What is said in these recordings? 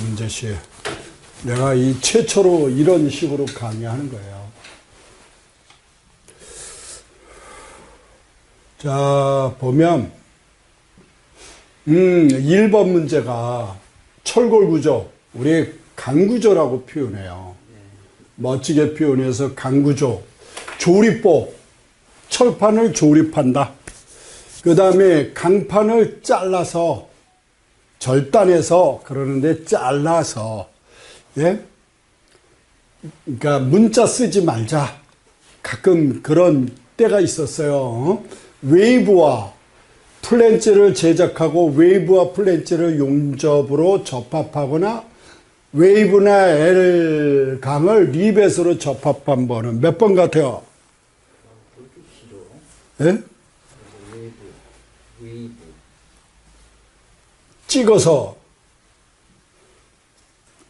문제시. 내가 이 최초로 이런 식으로 강의하는 거예요. 자, 보면, 음, 1번 문제가 철골 구조, 우리 강구조라고 표현해요. 멋지게 표현해서 강구조, 조립법, 철판을 조립한다. 그 다음에 강판을 잘라서 절단해서 그러는데 잘라서 예? 그러니까 문자 쓰지 말자. 가끔 그런 때가 있었어요. 어? 웨이브와 플랜츠를 제작하고 웨이브와 플랜츠를 용접으로 접합하거나 웨이브나 L 강을 리벳으로 접합한 번은 몇 번 같아요? 예? 웨이브, 웨이브. 찍어서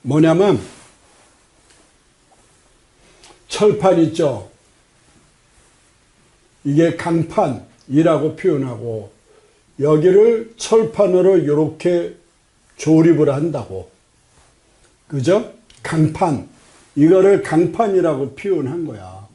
뭐냐면 철판 있죠. 이게 강판이라고 표현하고 여기를 철판으로 이렇게 조립을 한다고. 그죠? 강판. 이거를 강판이라고 표현한 거야.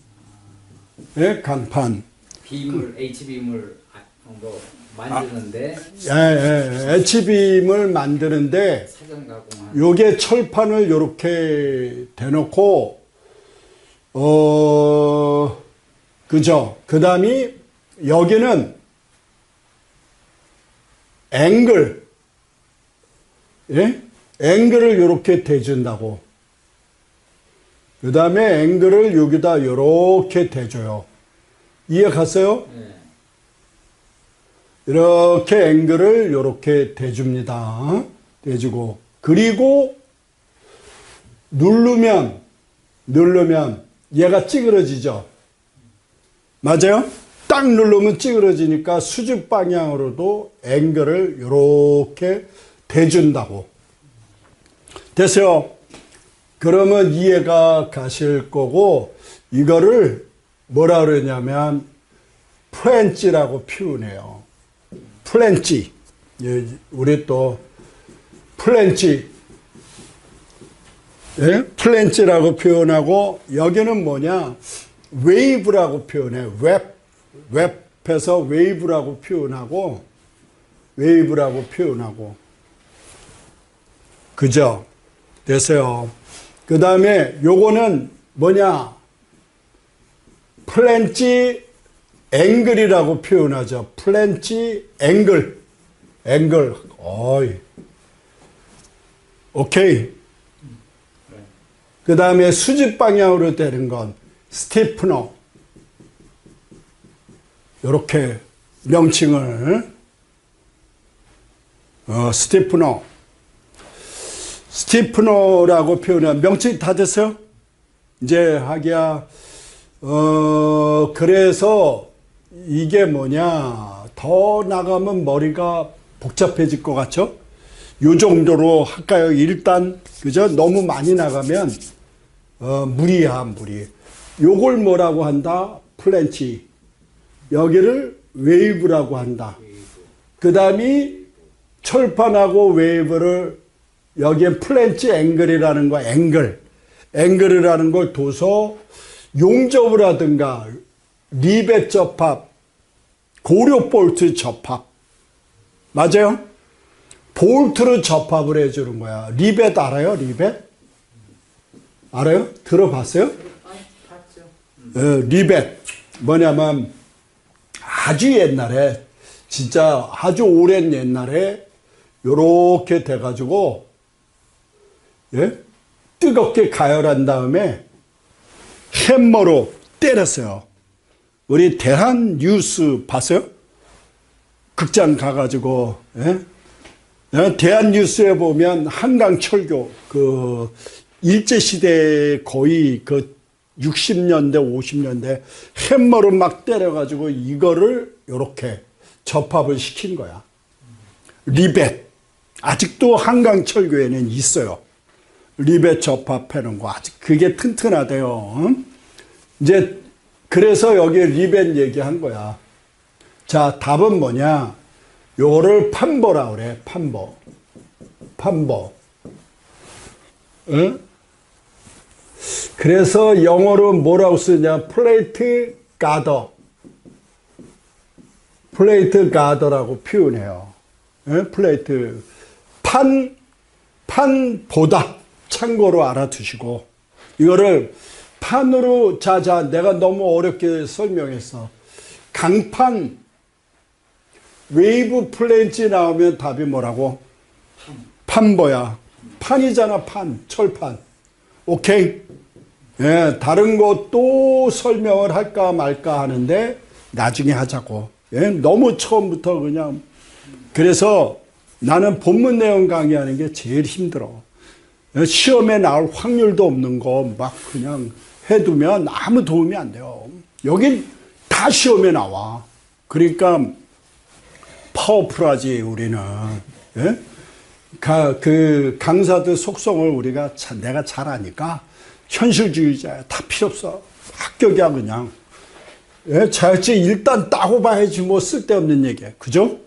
예, 강판. 빔을 H빔을 아, 뭐 만드는데 예, 예, H빔을 만드는데 사전 가공한 요게 철판을 이렇게 대놓고 어 그죠? 그 다음이 여기는 앵글. 예? 앵글을 이렇게 대준다고. 그 다음에 앵글을 여기다 이렇게 대줘요. 이해 갔어요? 네. 이렇게 앵글을 이렇게 대줍니다. 대주고 그리고 누르면 누르면 얘가 찌그러지죠. 맞아요? 딱 누르면 찌그러지니까 수직 방향으로도 앵글을 이렇게 대준다고. 됐어요. 그러면 이해가 가실 거고 이거를 뭐라 그러냐면 프렌치라고 표현해요. 플랜치. 예, 우리 또 플랜치. 예? 플랜치라고 표현하고 여기는 뭐냐? 웨이브라고 표현해. 웹 웹에서 웨이브라고 표현하고 웨이브라고 표현하고 그죠? 됐어요. 그 다음에 요거는 뭐냐? 플랜치 앵글이라고 표현하죠. 플랜치 앵글. 앵글. 어이. 오케이. 그 다음에 수직 방향으로 되는 건 스티프너. 이렇게 명칭을 어, 스티프너. 스티프너라고 표현한 명칭 다 됐어요? 이제 하기야 어 그래서 이게 뭐냐 더 나가면 머리가 복잡해질 것 같죠? 요 정도로 할까요? 일단 그죠? 너무 많이 나가면 어 무리야 무리. 요걸 뭐라고 한다? 플랜치. 여기를 웨이브라고 한다. 그 다음이 철판하고 웨이브를 여기에 플랜치 앵글이라는 거 앵글. 앵글이라는 걸 둬서 용접을 하든가 리벳 접합, 고려 볼트 접합. 맞아요? 볼트로 접합을 해주는 거야. 리벳 알아요? 리벳? 알아요? 들어봤어요? 봤죠. 어, 리벳. 뭐냐면 아주 옛날에 진짜 아주 오랜 옛날에 요렇게 돼가지고 예? 뜨겁게 가열한 다음에 햄머로 때렸어요. 우리 대한 뉴스 봤어요? 극장 가가지고 예? 어, 대한 뉴스에 보면 한강 철교 그 일제 시대 거의 그 60년대 50년대 햄머로 막 때려가지고 이거를 이렇게 접합을 시킨 거야. 리벳 아직도 한강 철교에는 있어요. 리벳 접합하는 거 아직 그게 튼튼하대요. 응? 이제 그래서 여기 리벳 얘기한 거야. 자 답은 뭐냐? 요거를 판버라 그래. 판버. 판버. 어? 그래서 영어로 뭐라고 쓰냐? 플레이트 가더. 플레이트 가더라고 표현해요. 예? 플레이트. 판, 판보다. 참고로 알아두시고. 이거를 판으로, 자, 자, 내가 너무 어렵게 설명했어. 강판, 웨이브 플랜지 나오면 답이 뭐라고? 판보야. 판이잖아, 판. 철판. 오케이? 예, 다른 것도 설명을 할까 말까 하는데 나중에 하자고. 예, 너무 처음부터 그냥. 그래서 나는 본문 내용 강의하는 게 제일 힘들어. 예, 시험에 나올 확률도 없는 거 막 그냥 해두면 아무 도움이 안 돼요. 여긴 다 시험에 나와. 그러니까 파워풀하지 우리는. 예? 가, 그 강사들 속성을 우리가 자- 내가 잘 아니까 현실주의자야. 다 필요 없어. 합격이야 그냥. 예? 자격증 일단 따고 봐야지 뭐 쓸데없는 얘기야. 그죠?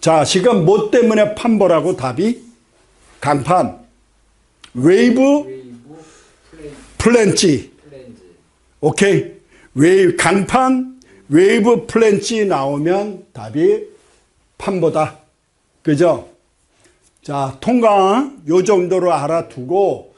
자 지금 뭐 때문에 판보라고 답이? 강판, 웨이브, 플랜치. 오케이. 웨이브, 강판, 웨이브 플랜치 나오면 답이 판보다. 그죠? 자, 통강 요 정도로 알아두고